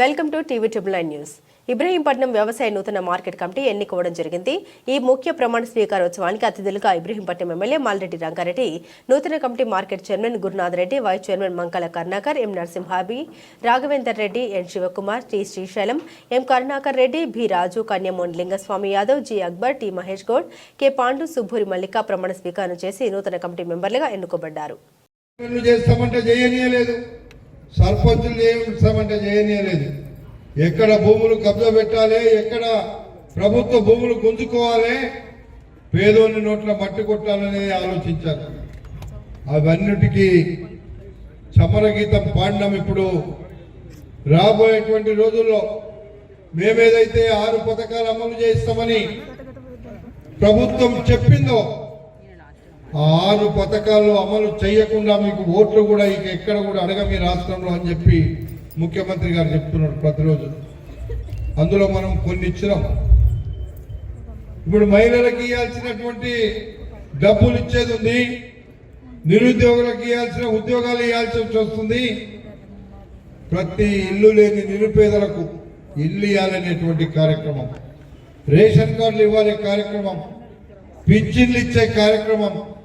Welcome to TV triple nine news. Ibrahimpatnam వ్యవసాయ నూతన market committee ఎన్నుకోవడం జరిగింది. ఈ ముఖ్య ప్రమాణ స్వీకారోత్సవానికి అతిథులుగా ఇబ్రహీంపట్నం ఎమ్మెల్యే మాల్రెడ్డి రంగారెడ్డి నూతన committee market chairman Gurunath Reddy vice chairman Mankala Karunakar M నరసింహాబి Raghavender Reddy N Shivakumar T Srisailam M Karunakar Reddy B Raju Kanyamohan Lingaswamy Yadav G Akbar T Mahesh Goud K Pandu Subburi Mallika ప్రమాణ స్వీకారం చేసి నూతన committee మెంబర్లుగా ఎన్నుకోబడ్డారు. చేస్తామంటే చేయనీయలేదు. సర్పంచులు ఏమిస్తామంటే చేయనీయలేదు. ఎక్కడ భూములు కబ్జా పెట్టాలి ఎక్కడ ప్రభుత్వ భూములు గుంజుకోవాలి పేదోని నోట్ల మట్టి కొట్టాలనేది ఆలోచించారు. అవన్నిటికీ సమరగీతం పాడడం ఇప్పుడు రాబోయేటువంటి రోజుల్లో మేమేదైతే ఆరు పథకాలు అమలు చేస్తామని ప్రభుత్వం చెప్పిందో ఆరు పథకాలు అమలు చేయకుండా మీకు ఓట్లు కూడా ఇక ఎక్కడ కూడా అడగ మీ రాష్ట్రంలో అని చెప్పి ముఖ్యమంత్రి గారు చెప్తున్నారు ప్రతిరోజు. అందులో మనం కొన్ని ఇచ్చినాం. ఇప్పుడు మహిళలకు ఇవ్వాల్సినటువంటి డబ్బులు ఇచ్చేది ఉంది. నిరుద్యోగులకు ఇవ్వాల్సిన ఉద్యోగాలు ఇవ్వాల్సి వస్తుంది. ప్రతి ఇల్లు లేని నిరుపేదలకు ఇల్లు ఇవ్వాలనేటువంటి కార్యక్రమం. రేషన్ కార్డులు ఇవ్వాలి కార్యక్రమం. పింఛన్లు ఇచ్చే కార్యక్రమం.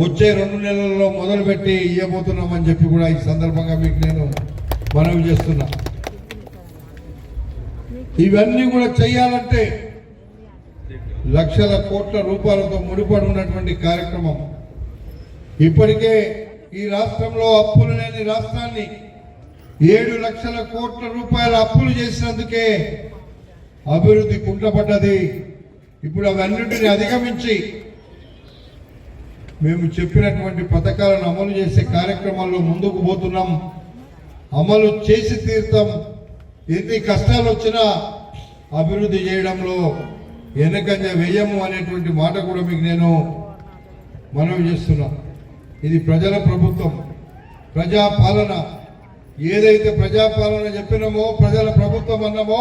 వచ్చే రెండు నెలల్లో మొదలుపెట్టి ఇవ్వబోతున్నామని చెప్పి కూడా ఈ సందర్భంగా మీకు నేను మనవి చేస్తున్నా. ఇవన్నీ కూడా చేయాలంటే లక్షల కోట్ల రూపాయలతో ముడిపడి ఉన్నటువంటి కార్యక్రమం. ఇప్పటికే ఈ రాష్ట్రంలో అప్పులు లేని రాష్ట్రాన్ని ఏడు లక్షల కోట్ల రూపాయల అప్పులు చేసినందుకే అభివృద్ధి కుంటపడ్డది. ఇప్పుడు అవన్నింటిని అధిగమించి మేము చెప్పినటువంటి పథకాలను అమలు చేసే కార్యక్రమాల్లో ముందుకు పోతున్నాం. అమలు చేసి తీర్థం ఎన్ని కష్టాలు వచ్చినా అభివృద్ధి చేయడంలో వెనకంజ వ్యయము అనేటువంటి మాట కూడా మీకు నేను మనవి చేస్తున్నా. ఇది ప్రజల ప్రభుత్వం. ప్రజాపాలన. ఏదైతే ప్రజాపాలన చెప్పినామో ప్రజల ప్రభుత్వం అన్నామో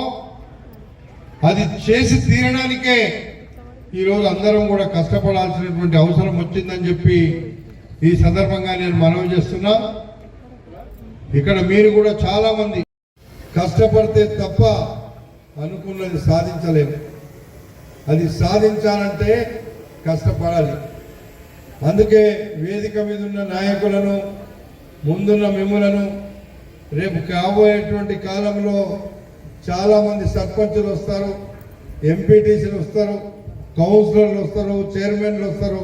అది చేసి తీరడానికే ఈరోజు అందరం కూడా కష్టపడాల్సినటువంటి అవసరం వచ్చిందని చెప్పి ఈ సందర్భంగా నేను మనవి చేస్తున్నా. ఇక్కడ మీరు కూడా చాలా మంది కష్టపడితే తప్ప అనుకున్నది సాధించలేము. అది సాధించాలంటే కష్టపడాలి. అందుకే వేదిక మీద ఉన్న నాయకులను ముందున్న మిమ్మలను రేపు కాబోయేటువంటి కాలంలో చాలామంది సర్పంచులు వస్తారు ఎంపీటీసీలు వస్తారు కౌన్సిలర్లు వస్తారు చైర్మన్లు వస్తారు.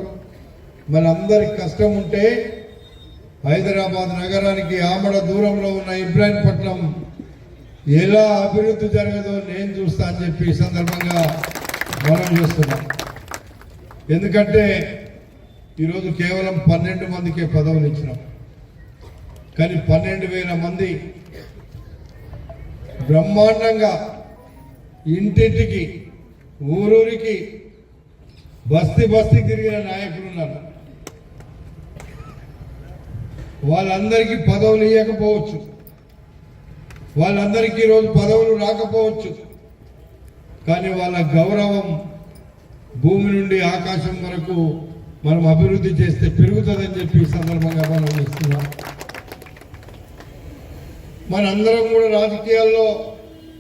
మనందరికి కష్టం ఉంటే హైదరాబాద్ నగరానికి ఆమడ దూరంలో ఉన్న ఇబ్రాహీంపట్నం ఎలా అభివృద్ధి జరగదో నేను చూస్తా అని చెప్పి ఈ సందర్భంగా మనం చేస్తున్నాం. ఎందుకంటే ఈరోజు కేవలం పన్నెండు మందికే పదవులు ఇచ్చినాం. కానీ పన్నెండు వేల మంది బ్రహ్మాండంగా ఇంటింటికి ఊరూరికి బస్తీ బస్తీ తిరిగిన నాయకులు ఉన్నారు. వాళ్ళందరికీ పదవులు ఇవ్వకపోవచ్చు వాళ్ళందరికీ ఈరోజు పదవులు రాకపోవచ్చు. కానీ వాళ్ళ గౌరవం భూమి నుండి ఆకాశం వరకు మనం అభివృద్ధి చేస్తే పెరుగుతుందని చెప్పి ఈ సందర్భంగా మనం ఇస్తున్నాం. మనందరం కూడా రాజకీయాల్లో